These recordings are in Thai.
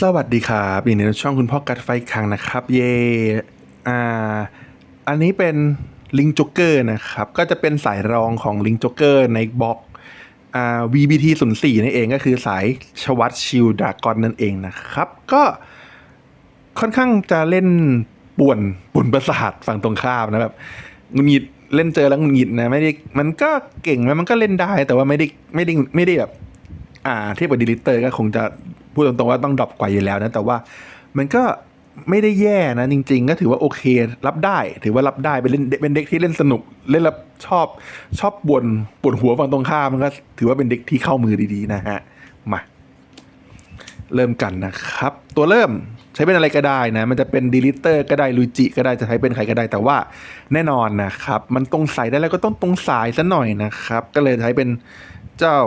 สวัสดีครับยินดีต้อนช่องคุณพ่อกัดไฟคังนะครับ เย่อ่า อันนี้เป็นลิงจ็กเกอร์นะครับ ก็จะเป็นสายรองของลิงจ็กเกอร์ในบล็อกอ่า VBT 0 4นั่นเองก็คือสายชวัตชิลดากอนนั่นเองนะครับ ก็ค่อนข้างจะเล่นป่วนป่วนประสาทฝั่งตรงข้ามนะแบบงุดหงิดเล่นเจอแล้วงุดหงิดนะไม่ได้มันก็เก่งนะมันก็เล่นได้ แต่ว่าไม่ได้ไม่ได้ไม่ได้แบบ อ่าเทียบกับดีลิเตอร์ก็คงจะ พูดตรงๆว่าต้องดรอปกว่าอยู่แล้วนะ แต่ว่ามันก็ไม่ได้แย่นะ จริง ๆ ก็ถือว่าโอเค รับได้ ถือว่ารับได้เป็นเล่นเป็นเด็กที่เล่นสนุกเล่นแล้วชอบชอบบ่นปวดหัวฝั่งตรงข้ามมันก็ถือว่าเป็นเด็กที่เข้ามือดีๆนะฮะมาเริ่มกันนะครับ ตัวเริ่มใช้เป็นอะไรก็ได้นะ มันจะเป็นดีลิเตอร์ก็ได้ลุจิก็ได้จะใช้เป็นใครก็ได้แต่ว่าแน่นอนนะครับ มันตรงสายได้แล้วก็ต้องตรงสายซะหน่อยนะครับ ก็เลยใช้เป็นเจ้า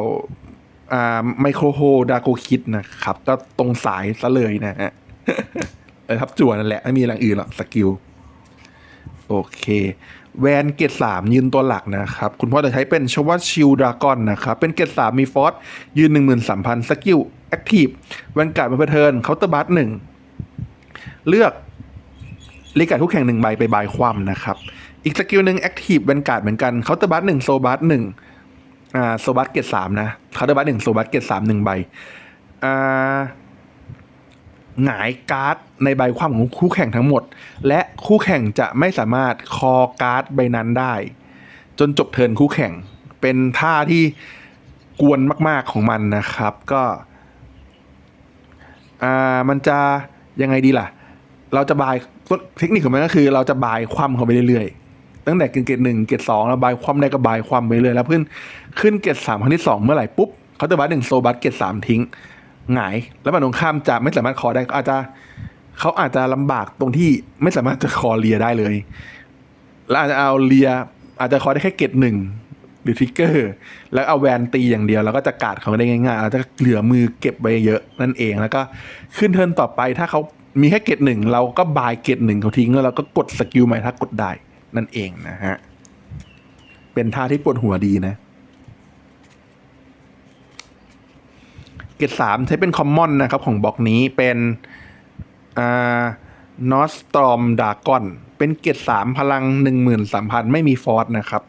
ไมโครโฮดาโกคิดนะครับ ก็ตรงสายซะเลยนะฮะเออครับจั่วนั่นแหละ ไม่มีอย่างอื่นหรอกสกิล โอเค แวนเกตสามยืนตัวหลักนะครับ คุณพ่อจะใช้เป็นชวัตชิลดรากอนนะครับ เป็นเกตสามมีฟอสยืนหนึ่งหมื่นสามพันสกิลแอคทีฟแวนการ์ดมาเทิร์นเคาน์เตอร์บัสหนึ่งเลือกเลกาทุกแข่งหนึ่งใบไปบายความนะครับ อีกสกิลหนึ่งแอคทีฟแวนการ์ดเหมือนกันเคาน์เตอร์บัสหนึ่งโซบัสหนึ่ง อ่าโซบัสเกตสามนะคาน์เตอร์บัสหนึ่งโซบัสเกตสามหนึ่งใบอ่าหงายการ์ดในใบความของคู่แข่งทั้งหมด และคู่แข่งจะไม่สามารถคอการ์ดใบนั้นได้ จนจบเทินคู่แข่ง เป็นท่าที่กวนมาก ๆของมันนะครับ ก็อ่ามันจะยังไงดีล่ะ เราจะบายเทคนิคของมันก็คือ เราจะบายความเขาไปเรื่อยๆ ตั้งแต่เกรดหนึ่งเกรดสองราบายความได้ก็บายความไปเรื่อยแล้วเพื่อนขึ้นเกรดสามครั้งที่สองเมื่อไหร่ปุ๊บเขาจะบัสหนึ่งโซบัสเกรดสามทิ้งหงาย แล้วมันตรงข้ามจะไม่สามารถคอได้อาจจะเขาอาจจะลำบากตรงที่ไม่สามารถจะคอเลียได้เลย แล้วอาจจะเอาเลียอาจจะคอได้แค่เกตหนึ่งหรือทริกเกอร์ แล้วเอาแวนตีอย่างเดียว แล้วก็จะกาดเขาได้ง่ายๆอาจจะเหลือมือเก็บไว้เยอะนั่นเองแล้วก็ขึ้นเทิร์นต่อไปถ้าเขามีแค่เกตหนึ่งเราก็บายเกตหนึ่งเขาทิ้งแล้วเราก็กดสกิลใหม่ถ้ากดได้ นั่นเองนะฮะ เป็นท่าที่ปวดหัวดีนะ เกรดสามใช้เป็นคอมมอนนะครับ ของบล็อกนี้เป็นอ่านอสตรอมดากอน เป็นเกรดสามพลังหนึ่งหมื่นสามพันไม่มีฟอร์สนะครับ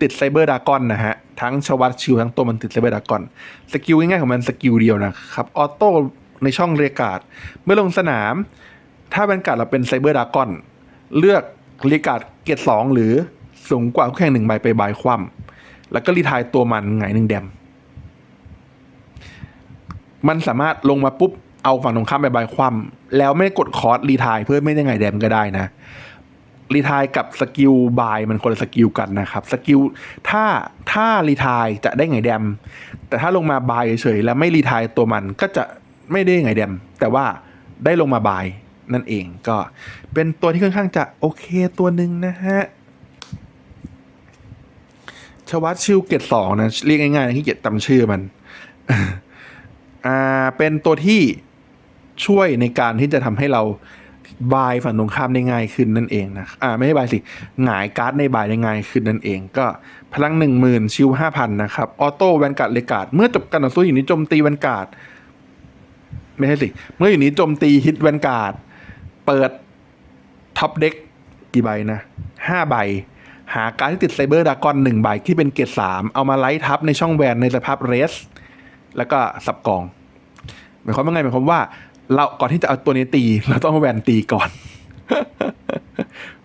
ติดไซเบอร์ดากอนนะฮะ ทั้งชวัตชิวทั้งตัวมันติดไซเบอร์ดากอน สกิลง่ายๆของมันสกิลเดียวนะครับ ออโต้ในช่องเรียกาดเมื่อลงสนาม ถ้าเป็นการดเราเป็นไซเบอร์ดากอน เลือก รีกาดเกรสองหรือสูงกว่าคู่แข่งหนึ่งใบไปบายคว่ำแล้วก็รีไทายตัวมันไงหนึ่งแดม มันสามารถลงมาปุ๊บเอาฝั่งตรงข้ามไปบายคว่ำแล้วไม่กดคอร์สรีทายเพื่อไม่ได้ไงแดมก็ได้นะรีทายกับสกิลบายมันคนละสกิลกันนะครับสกิลถ้าถ้ารีทายจะได้ไงแดม แต่ถ้าลงมาบายเฉยๆแล้วไม่รีทายตัวมันก็จะไม่ได้ไงแดม แต่ว่าได้ลงมาบาย นั่นเองก็เป็นตัวที่ค่อนข้างจะโอเคตัวหนึ่งนะฮะชวัตชิลเกตสองนะ เรียกง่ายๆนะที่เกียจำชื่อมัน อ่า เป็นตัวที่ช่วยในการที่จะทำให้เราบายฝั่งตรงข้ามได้ง่ายขึ้นนั่นเองนะ อ่า ไม่ใช่บายสิ หงายการ์ดในบายได้ง่ายขึ้นนั่นเอง ก็พลังหนึ่งหมื่นชิวห้าพันนะครับ ออโต้แวนการ์ดเลกาดเมื่อจบการต่อสู้อยู่นี้โจมตีแวนการ์ด ไม่ใช่สิ เมื่ออยู่นี้โจมตีฮิตแวนการ์ด เปิดท็อปเด็กกี่ใบนะห้าใบ หาการที่ติดไซเบอร์ดากอนหนึ่งใบที่เป็นเกรดสามเอามาไลท์ทับในช่องแวนในสภาพเรส แล้วก็สับกองหมายความว่าไงหมายความว่า เราก่อนที่จะเอาตัวนี้ตี เราต้องแวนตีก่อน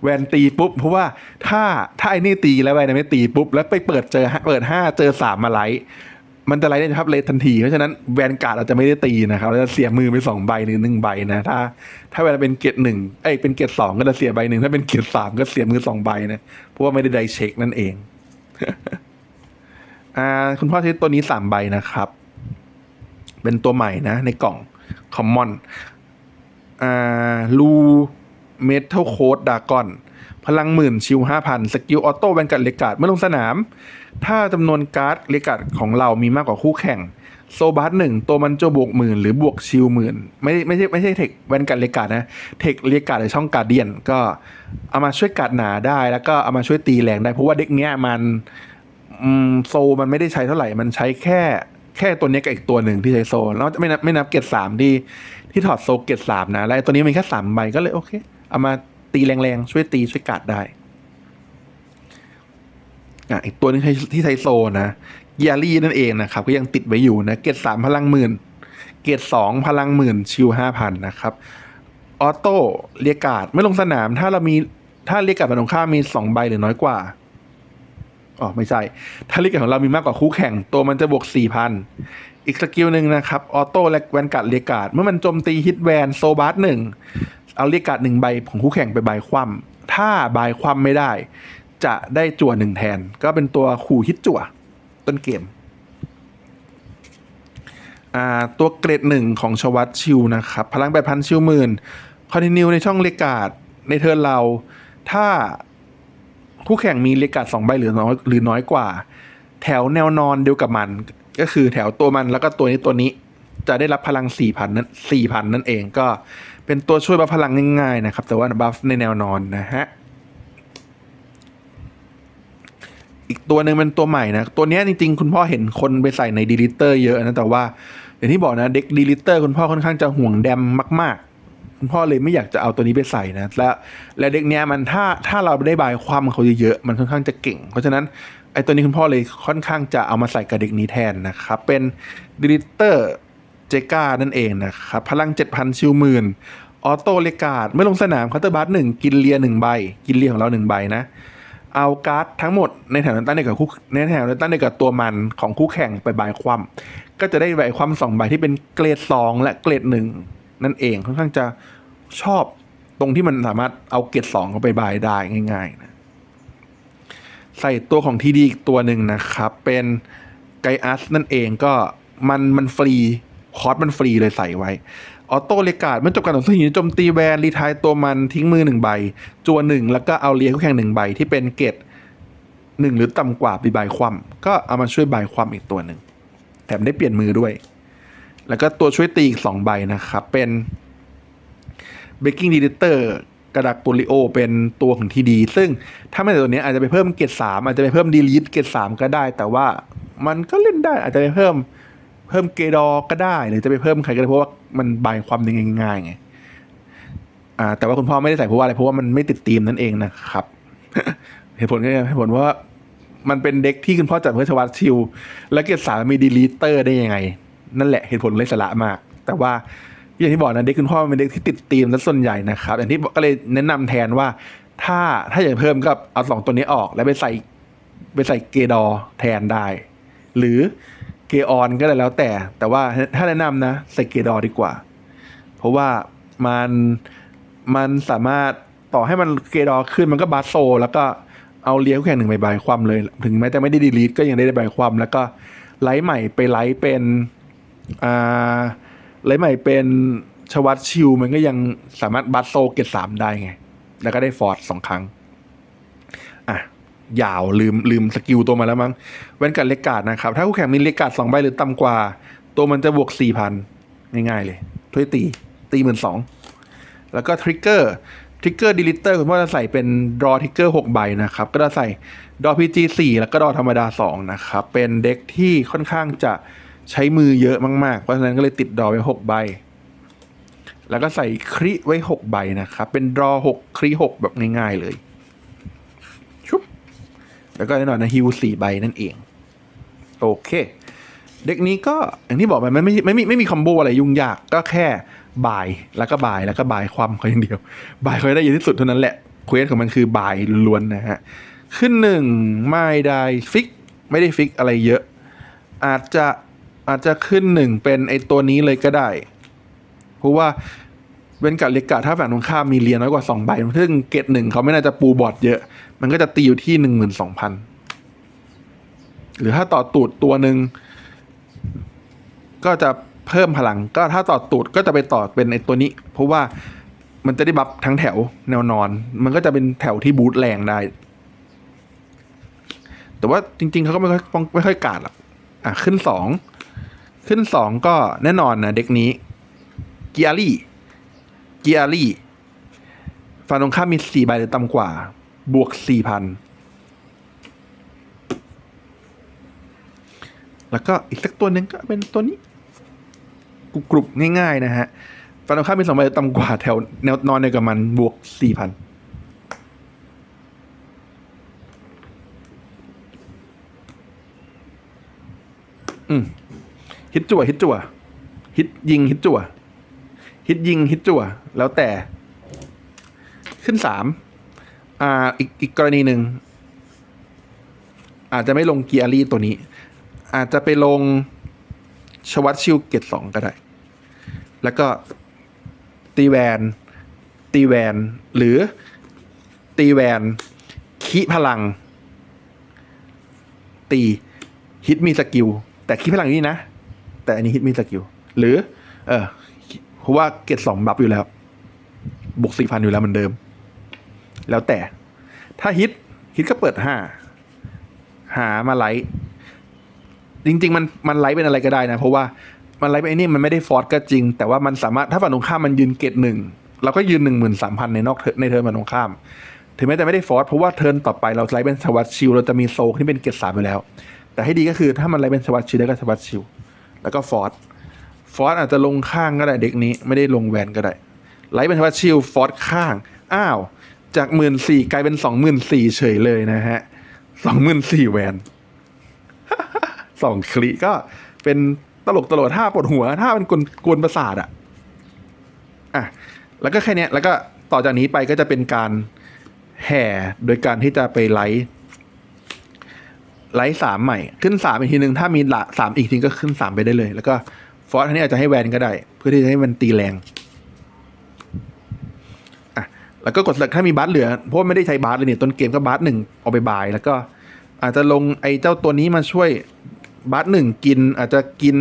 แวนตีปุ๊บ เพราะว่าถ้าถ้าไอ้นี่ตีแล้วแวนไม่ตีปุ๊บ แล้วไปเปิดเจอเปิดห้าเจอสามมาไลท์ มันจะไลท์ได้ครับเลททันที เพราะฉะนั้นแวนการ์ดเราจะไม่ได้ตีนะครับเราจะเสียมือไปสองใบหรือหนึ่งใบนะ ถ้า ถ้าเวลาเป็นเกรดหนึ่งเอ้ยเป็นเกรดสองก็จะเสียใบหนึ่งถ้าเป็นเกรดสามก็เสียมือสองใบนะเพราะว่าไม่ได้ไดเช็คนั่นเองอ่าคุณพ่อใช้ตัวนี้สามใบนะครับ เป็นตัวใหม่นะ ในกล่องคอมมอนอ่าลูเมทัลโคดดากอน พลังหมื่นชิวห้าพันสกิลออโต้แวนการ์ดเลกาดเมื่อลงสนาม ถ้าจำนวนการ์ดเลกาดของเรามีมากกว่าคู่แข่งโซบัสหนึ่งตัวมันจะบวกหมื่นหรือบวกชิลหมื่นไม่ไม่ใช่ไม่ใช่เทคแวนการ์ดเลกาดนะเทคเลกาดในช่องการเดียน ก็เอามาช่วยกัดหนาได้ แล้วก็เอามาช่วยตีแรงได้ เพราะว่าเด็กเนี้ยมันโซมันไม่ได้ใช้เท่าไหร่ มันใช้แค่แค่ตัวนี้กับอีกตัวหนึ่งที่ใช้โซแล้วไม่นับไม่นับเกตสามที่ที่ถอดโซเกตสามนะแล้วตัวนี้มีแค่สามใบก็เลยโอเค เอามา ตีแรงๆ ช่วยตีช่วยกัดได้อะอีกตัวหนึงที่ไทโซนะยารี่นั่นเองนะครับ ก็ยังติดไว้อยู่นะ เกตสามพลังหมื่น เกตสองพลังหมื่น ชิวห้าพันนะครับออโต้เรียกาดไม่ลงสนาม ถ้าเรามีถ้าเรียกาดฝั่งตรงข้ามมีสองใบหรือน้อยกว่าอ๋อไม่ใช่ ถ้าเรียกาดของเรามีมากกว่าคู่แข่ง ตัวมันจะบวกสี่พันอีกสกิลหนึ่งนะครับออโต้และแวนการ์ดเรียกาดเมื่อมันโจมตีฮิตแวนโซบาร์หนึ่ง เอาเรียกการ์ดหนึ่งใบของคู่แข่งไปใบคว่ำถ้าใบคว่ำไม่ได้ จะได้จั่วหนึ่งแทน ก็เป็นตัวขู่ฮิตจั่วต้นเกมอ่าตัวเกรดหนึ่งของชวัตชิวนะครับ พลังแปดพันชิวหมื่นคอนติเนียในช่องเลกาดในเทิร์นเรา ถ้าคู่แข่งมีเลกาดสองใบหรือน้อยหรือน้อยกว่า แถวแนวนอนเดียวกับมัน ก็คือแถวตัวมันแล้วก็ตัวนี้ตัวนี้ จะได้รับพลังสี่พันนั้นสี่พันนั่นเองก็ เป็นตัวช่วยบัฟพลังง่ายๆนะครับ แต่ว่าบัฟในแนวนอนนะฮะ อีกตัวหนึ่งเป็นตัวใหม่นะ ตัวนี้จริงๆ คุณพ่อเห็นคนไปใส่ในดีลิเตอร์เยอะนะ แต่ว่าอย่างที่บอกนะ เด็กดีลิเตอร์คุณพ่อค่อนข้างจะห่วงแดมมาก ๆ คุณพ่อเลยไม่อยากจะเอาตัวนี้ไปใส่นะ และและเด็กเนี้ยมันถ้าถ้าเราได้บายความเขาเยอะๆมันค่อนข้างจะเก่ง เพราะฉะนั้นไอ้ตัวนี้คุณพ่อเลยค่อนข้างจะเอามาใส่กับเด็กนี้แทนนะครับ เป็นดีลิเตอร์เจก้านั่นเองนะครับ พลัง 7,000ชิวหมื่น ออโต้เลกาดเมื่อลงสนามคัตเตอร์บัสหนึ่งกินเลียหนึ่งใบ กินเลียของเราหนึ่งใบนะ เอาการ์ดทั้งหมดในแถวนั้นตั้งเดียวกับคู่ในแถวนั้นตั้งเดียวกับตัวมันของคู่แข่งไปบายความก็จะได้ใบความสองใบที่เป็นเกรดสองและเกรดหนึ่งนั่นเองค่อนข้างจะชอบตรงที่มันสามารถเอาเกรดสองเข้าไปบายได้ง่ายๆนะใส่ตัวของทีดีอีกตัวหนึ่งนะครับ เป็นไกอัสนั่นเองก็มันมันฟรีคอร์สมันฟรีเลยใส่ไว้ ออโต้เลกาดเมื่อจบการต่อสู้หินโจมตีแวนรีไทายตัวมันทิ้งมือหนึ่งใบ จัวหนึ่งแล้วก็เอาเลียคู่แข่งหนึ่งใบที่เป็นเกตหนึ่งหรือต่ำกว่าปีใบความก็เอามาช่วยใบความอีกตัวหนึ่งแถมได้เปลี่ยนมือด้วย แล้วก็ตัวช่วยตีอีกสองใบนะครับเป็นเบกกิ้งดีเตอร์กระดักโปลิโอเป็นตัวของทีดี ซึ่งถ้าไม่ใช่ตัวนี้อาจจะไปเพิ่มเกตสามอาจจะไปเพิ่มดีลิทเกตสามก็ได้ แต่ว่ามันก็เล่นได้อาจจะไปเพิ่ม เพิ่มเกดอก็ได้ หรือจะไปเพิ่มใครก็ได้เพราะว่ามันบายความได้ง่ายๆไงอ่าแต่ว่าคุณพ่อไม่ได้ใส่เพราะว่าอะไรเพราะว่ามันไม่ติดธีมนั่นเองนะครับ เหตุผลก็เหตุผลว่ามันเป็นเด็กที่คุณพ่อจัดเพื่อชวัตชิลแล้วเกรดสามมีดีลิเตอร์ได้ยังไง นั่นแหละเหตุผลเลยสาระมาก แต่ว่าอย่างที่บอกนะเด็กคุณพ่อมันเป็นเด็กที่ติดธีมซะส่วนใหญ่นะครับอย่างที่ก็เลยแนะนำแทนว่า ถ้าถ้าอยากเพิ่มก็เอาสองตัวนี้ออก แล้วไปใส่ไปใส่เกดอแทนได้ หรือ เกออนก็ได้แล้วแต่ แต่ว่าถ้าแนะนำนะใส่เกดอดีกว่า เพราะว่ามันมันสามารถต่อให้มันเกดอขึ้นมันก็บาสโซ แล้วก็เอาเลี้ยวแข่งหนึ่งใบใบความเลย ถึงแม้จะไม่ได้ดีลีทก็ยังได้ใบความแล้วก็ไลท์ใหม่ไปไลท์เป็นอ่าไลท์ใหม่เป็นชวัตชิลมันก็ยังสามารถบัสโซเกตสามได้ไง แล้วก็ได้ฟอร์ดสองครั้ง ยาวลืมลืมสกิลตัวมาแล้วมั้งแว่นกัดเลกาดนะครับ ถ้าคู่แข่งมีเลกาดสองใบหรือต่ำกว่า ตัวมันจะบวกสี่พันง่ายๆเลยถ้วยตีตีหมื่นสองแล้วก็ทริกเกอร์ทริกเกอร์ดีลิเตอร์คุณพ่อจะใส่เป็นดรอทริกเกอร์หกใบนะครับ ก็จะใส่ดอพีจีสี่แล้วก็ดอธรรมดาสองนะครับ เป็นเด็กที่ค่อนข้างจะใช้มือเยอะมากๆ เพราะฉะนั้นก็เลยติดดอไว้หกใบ แล้วก็ใส่คริไว้หกใบนะครับ เป็นดรอหกคริหกแบบง่ายๆเลย แล้วก็แน่นอนนะฮิวสี่ใบนั่นเอง โอเค เด็กนี้ก็อย่างที่บอกไปไม่ไม่ไม่ไม่ไม่มีคอมโบอะไรยุ่งยากก็แค่บายแล้วก็บายแล้วก็บายความเขาอย่างเดียว บายเขาได้เยอะที่สุดเท่านั้นแหละเควสของมันคือบายล้วนๆนะฮะขึ้นหนึ่งไม่ได้ฟิกไม่ได้ฟิกอะไรเยอะ อาจจะอาจจะขึ้นหนึ่งเป็นไอตัวนี้เลยก็ได้ เพราะว่าเว้นกับเลกาถ้าฝั่งตรงข้ามมีเรียนน้อยกว่าสองใบซึ่งเกตหนึ่งเขาไม่น่าจะปูบอร์ดเยอะ มันก็จะตีอยู่ที่หนึ่งหมื่นสองพันหรือถ้าต่อตูดตัวหนึ่งก็จะเพิ่มพลัง ก็ถ้าต่อตูดก็จะไปต่อเป็นไอตัวนี้ เพราะว่ามันจะได้บัฟทั้งแถวแนวนอน มันก็จะเป็นแถวที่บูทแรงได้ แต่ว่าจริง ๆเขาก็ไม่ค่อยไม่ค่อยกาดหรอกอะขึ้นสองขึ้นสองก็แน่นอนนะเด็กนี้เกียรี่เกียรี่ฝั่งตรงข้ามมีสี่ใบหรือต่ำกว่า บวกสี่พันแล้วก็อีกสักตัวหนึ่งก็เป็นตัวนี้ กรุบกรุบง่ายๆนะฮะฟันตรงข้ามมีสองใบต่ำกว่าแถวแนวนอนในกับมันบวกสี่พันอืมฮิตจั่วฮิตจั่วฮิตยิงฮิตจั่วฮิตยิงฮิตจั่วแล้วแต่ ขึ้นสาม อ่าอีกอีกกรณีหนึ่งอาจจะไม่ลงเกียร์รี่ตัวนี้ อาจจะไปลงชวัตชิลเกตสองก็ได้ แล้วก็ตีแวน ตีแวน หรือตีแวนคีพลัง ตีฮิตมีสกิล แต่คีพลังนี่นะ แต่อันนี้ฮิตมีสกิล หรือ เออเพราะว่าเกตสองบัฟอยู่แล้วบวกสี่พันอยู่แล้วเหมือนเดิม แล้วแต่ ถ้าฮิตฮิตก็เปิดห้าหามาไลท์จริง ๆ มันมันไลท์เป็นอะไรก็ได้นะ เพราะว่ามันไลท์เป็นไอ้นี่มันไม่ได้ฟอร์สก็จริง แต่ว่ามันสามารถถ้าฝั่งตรงข้ามมันยืนเกตหนึ่งเราก็ยืนหนึ่งหมื่นสามพันในนอกเทินในเทิร์นฝั่งตรงข้าม ถึงแม้จะไม่ได้ฟอร์สเพราะว่าเทิร์นต่อไปเราไลท์เป็นสวัสดชิลเราจะมีโซที่เป็นเกตสามอยู่แล้ว แต่ให้ดีก็คือถ้ามันไลท์เป็นสวัสดชิลแล้ก็สวัสดชิลแล้วก็ฟอร์สฟอร์สอาจจะลงข้างก็ได้เด็กนี้ไม่ได้ลงแวนก็ได้ไลท์เป็นสวัสชิลฟอร์สข้างอ้าว จากหมื่นสี่กลายเป็นสองหมื่นสี่เฉยเลยนะฮะสองหมื่นสี่แวนสองคลิก็เป็นตลกตลกท่าปวดหัวท่าเป็นกวนกวนประสาทอะอะ แล้วก็แค่นี้แล้วก็ต่อจากนี้ไปก็จะเป็นการแห่โดยการที่จะไปไลฟ์ไลฟ์สามใหม่ ขึ้นสามอีกทีหนึ่งถ้ามีละสามอีกทีก็ขึ้นสามไปได้เลย แล้วก็ฟอสอันนี้อาจจะให้แวนก็ได้ เพื่อที่จะให้มันตีแรง แล้วก็กดถ้ามีบัสเหลือ เพราะว่าไม่ได้ใช้บัสเลยเนี่ยต้นเกมก็บัสหนึ่งเอาไปบาย แล้วก็อาจจะลงไอ้เจ้าตัวนี้มาช่วยบัสหนึ่งกิน อาจจะกิน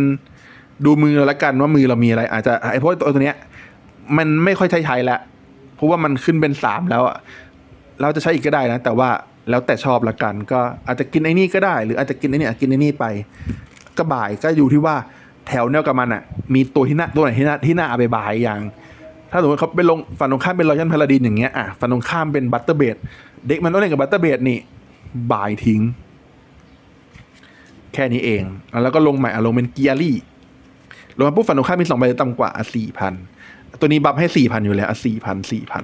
ดูมือเราละกันว่ามือเรามีอะไร อาจจะไอ้เพราะตัวตัวเนี้ยมันไม่ค่อยใช้ใช้แล้วเพราะว่ามันขึ้นเป็นสามแล้วอะเราจะใช้อีกก็ได้นะ แต่ว่าแล้วแต่ชอบละกันก็อาจจะกินไอ้นี่ก็ได้ หรืออาจจะกินไอ้นี่กินไอ้นี่ไปก็บ่ายก็อยู่ที่ว่าแถวแนวกับมันอะมีตัวที่น่าตัวไหนที่น่าที่น่าเอาไปบ่ายอย่าง ถ้าสมมติเขาไปลงฝั่งตรงข้ามเป็นรอยันพาราดินอย่างเงี้ยอะฝั่งตรงข้ามเป็นบัตเตอร์เบดเด็กมันต้องเล่นกับบัตเตอร์เบดนี่บายทิ้ง แค่นี้เอง แล้วก็ลงใหม่อะลงเป็นเกียรี่ลงมาปุ๊บฝั่งตรงข้ามมีสองใบต่ำกว่าอสี่พันตัวนี้บัฟให้สี่พันอยู่แล้วอะสี่พันสี่พัน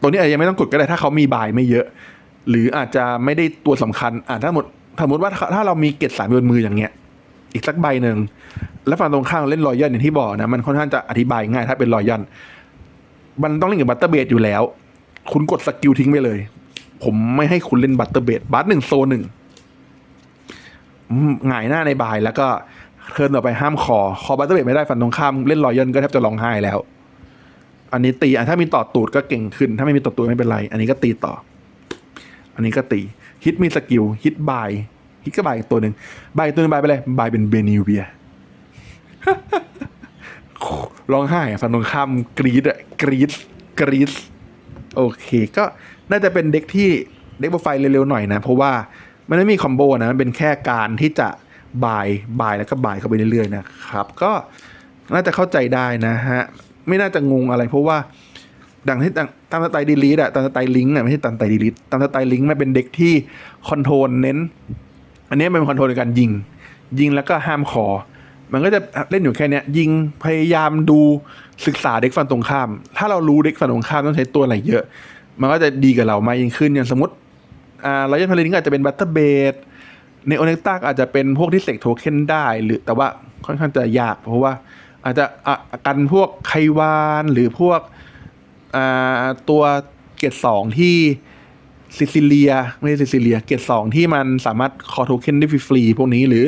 ตัวนี้อาจจะยังไม่ต้องกดก็ได้ถ้าเขามีบายไม่เยอะ หรืออาจจะไม่ได้ตัวสำคัญอ่าถ้าหมดสมมติว่าถ้าถ้าเรามีเกตสามบนมืออย่างเงี้ย อีกสักใบหนึ่ง แล้วฝั่งตรงข้างเล่นรอยยันอย่างที่บอกนะมันค่อนข้างจะอธิบายง่ายถ้าเป็นรอยยันมันต้องเล่นกับบัตเตอร์เบดอยู่แล้ว คุณกดสกิลทิ้งไปเลย ผมไม่ให้คุณเล่นบัตเตอร์เบดบัตหนึ่งโซหนึ่งหงายหน้าในบายแล้วก็เทิร์นออกไปห้ามคอคอบัตเตอร์เบดไม่ได้ฝั่งตรงข้ามเล่นรอยยันก็แทบจะร้องไห้แล้ว อันนี้ตีถ้ามีต่อตูดก็เก่งขึ้น ถ้าไม่มีต่อตูดไม่เป็นไร อันนี้ก็ตีต่อ อันนี้ก็ตีฮิตมีสกิลฮิตบาย ฮิตก็บายอีกตัวหนึ่งบายอีกตัวหนึงบายไปเลยบายเป็นเบนิเบียร้องไห้อะฝั่งตรงข้ามกรีดอะกรีดกรีดโอเคก็น่าจะเป็นเด็กที่เด็กโปรไฟล์เร็วๆหน่อยนะ เพราะว่ามันไม่มีคอมโบนะมันเป็นแค่การที่จะบายบายแล้วก็บายเข้าไปเรื่อยๆนะครับ ก็น่าจะเข้าใจได้นะฮะ ไม่น่าจะงงอะไรเพราะว่า ดังที่ตามตามสไตล์ดีลีทอะตามสไตล์ลิงก์อะไม่ใช่ตามสไตล์ดีลีทตามสไตล์ลิงก์มันเป็นเด็กที่คอนโทรลเน้น อันนี้มันเป็นคอนโทรลในการยิง ยิงแล้วก็ห้ามคอ มันก็จะเล่นอยู่แค่นี้ยิงพยายามดูศึกษาเด็กฝั่งตรงข้าม ถ้าเรารู้เด็กฝั่งตรงข้ามต้องใช้ตัวอะไรเยอะ มันก็จะดีกับเรามากยิ่งขึ้นอย่างสมมติอ่าเราจะพลินก็อาจจะเป็นบัตเตอร์เบดในโอเนกตาอาจจะเป็นพวกที่เสกโทเค็นได้ หรือแต่ว่าค่อนข้างจะยาก เพราะว่าอาจจะกันพวกไควานหรือพวกตัวเกรสองที่ ซิซิเลีย ไม่ใช่ซิซิเลีย เกรดสองที่มันสามารถคอโทเค็นได้ฟรีๆพวกนี้หรือ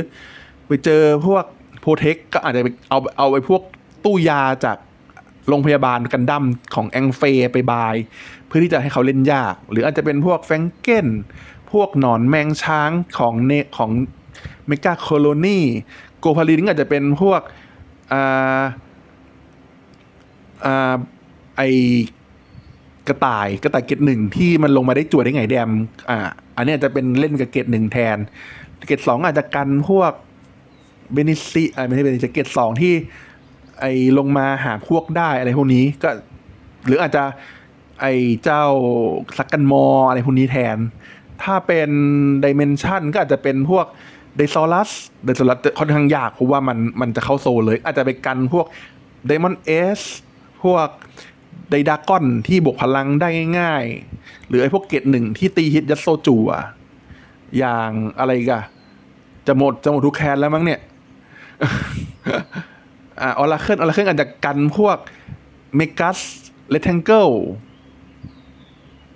ไปเจอพวกโปรเทคก็อาจจะไปเอาเอาไปพวกตู้ยาจากโรงพยาบาลกันดั้มของแองเฟไปบาย เพื่อที่จะให้เขาเล่นยาก หรืออาจจะเป็นพวกแฟงเกนพวกหนอนแมงช้างของเนของเมกาโคโลนีโกพาลินก็อาจจะเป็นพวกอ่าอ่าไอ กระต่ายกระต่ายเกตหนึ่งที่มันลงมาได้จวดได้ไงแดมอ่า อันนี้จะเป็นเล่นกับเกตหนึ่งแทน เกตสองอาจจะกันพวกเบนิซิอ่าไม่ใช่เบนิซิเกตสองที่ ไอลงมาหาพวกได้อะไรพวกนี้ก็ หรืออาจจะไอเจ้าซักกันมออะไรพวกนี้แทน ถ้าเป็นดิเมนชันก็อาจจะเป็นพวกเดซอรัสเดซอรัสค่อนข้างยากเพราะว่ามันมันจะเข้าโซเลย อาจจะไปกันพวกเดมอนเอสพวก ไดดากอนที่บวกพลังได้ง่ายๆ หรือไอ้พวกเกตหนึ่งที่ตีฮิตยัดโซจูอะอย่างอะไรกันจะหมดจะหมดทุกแคนแล้วมั้งเนี่ยอ่าออราเคิลออราเคิลอาจจะกันพวกเมกัสเ c ท a งเกิล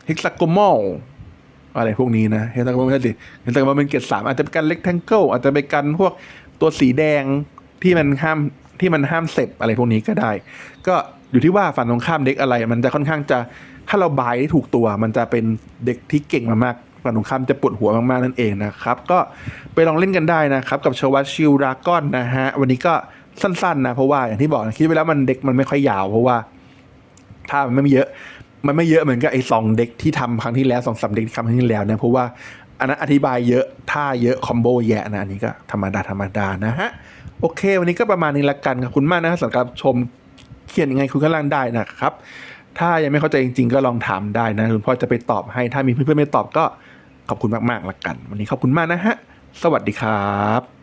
เฮกซากมอลอะไรพวกนี้นะเฮกซากมอลไม่ใช่สิเฮกซากมอลเป็นเกรดสามอาจจะเป็นกันเ c ก a งเกิลอาจจะไปกันพวกตัวสีแดงที่มันห้ามที่มันห้ามเสพอะไรพวกนี้ก็ได้ ก็ อยู่ที่ว่าฝั่งตรงข้ามเด็กอะไร มันจะค่อนข้างจะถ้าเราบายได้ถูกตัว มันจะเป็นเด็กที่เก่งมากๆฝั่งตรงข้ามจะปวดหัวมากๆนั่นเองนะครับ ก็ไปลองเล่นกันได้นะครับ กับชวัตชิลดากอนนะฮะ วันนี้ก็สั้นๆนะเพราะว่าอย่างที่บอกคิดไปแล้วมันเด็กมันไม่ค่อยยาว เพราะว่าถ้ามันไม่เยอะ มันไม่เยอะเหมือนกับไอ้สองเด็กที่ทำครั้งที่แล้วสองสามเด็กที่ทำครั้งที่แล้วนะเพราะว่าอันนั้นอธิบายเยอะท่าเยอะคอมโบแยะนะอันนี้ก็ธรรมดาธรรมดานะฮะโอเค วันนี้ก็ประมาณนี้ละกันขอบคุณมากนะครับสำหรับชม เขียนยังไงคุณก็ล่างได้นะครับ ถ้ายังไม่เข้าใจจริง ๆ ก็ลองถามได้นะคุณพ่อจะไปตอบให้ถ้ามีเพื่อนๆไม่ตอบก็ขอบคุณมากๆละกัน วันนี้ขอบคุณมากนะฮะ สวัสดีครับ